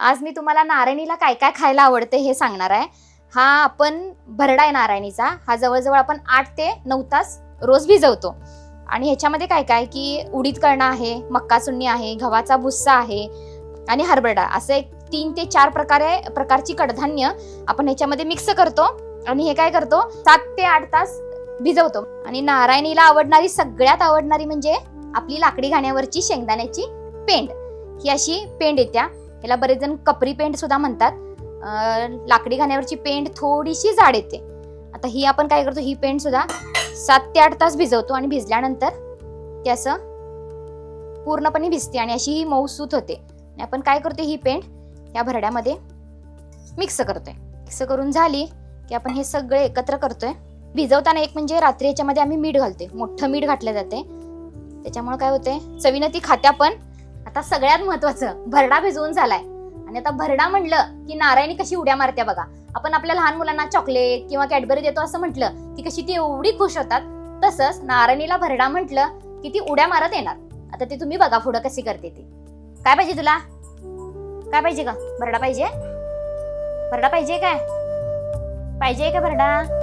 आज मी तुम्हाला नारायणीला काय काय खायला आवडते हे सांगणार आहे. हा आपण भरडा आहे नारायणीचा. हा जवळजवळ आपण आठ ते नऊ तास रोज भिजवतो. आणि ह्याच्यामध्ये काय काय की उडीद करणं आहे मक्का चुन्नी आहे गव्हाचा भुस्सा आहे आणि हरभरा असं एक तीन ते चार प्रकारे प्रकारची कडधान्य आपण ह्याच्यामध्ये मिक्स करतो आणि हे काय करतो? सात ते आठ तास भिजवतो. आणि नारायणीला आवडणारी सगळ्यात आवडणारी म्हणजे आपली लाकडी घाण्यावरची शेंगदाण्याची पेंड. ही अशी पेंड येत्या. याला बरेच जण कपरी पेंट सुद्धा म्हणतात. लाकडी घाण्यावरची पेंट थोडीशी जाड येते. आता ही आपण काय करतो ही पेंट सुद्धा सात ते आठ तास भिजवतो आणि भिजल्यानंतर ते असं पूर्णपणे भिजते आणि अशी ही मऊसूत होते. आणि आपण काय करतो ही पेंट या भरड्यामध्ये मिक्स करतोय. मिक्स करून झाली की आपण हे सगळे एकत्र करतोय. भिजवताना एक म्हणजे रात्री याच्यामध्ये आम्ही मीठ घालते मोठं मीठ घातलं जाते त्याच्यामुळे काय होते चवीनं ती खात्या पण आता सगळ्यात महत्वाचं भरडा भिजवून झालाय. आणि आता भरडा म्हणलं की नारायणी कशी उड्या मारत्या बघा. आपण आपल्या लहान मुलांना चॉकलेट किंवा कॅडबरी देतो असं म्हटलं की कशी ती एवढी खुश होतात. तसंच नारायणीला भरडा म्हटलं की ती उड्या मारत येणार. आता ती तुम्ही बघा पुढं कशी करते ती. काय पाहिजे तुला? काय पाहिजे का भरडा पाहिजे? भरडा पाहिजे काय? पाहिजे का भरडा?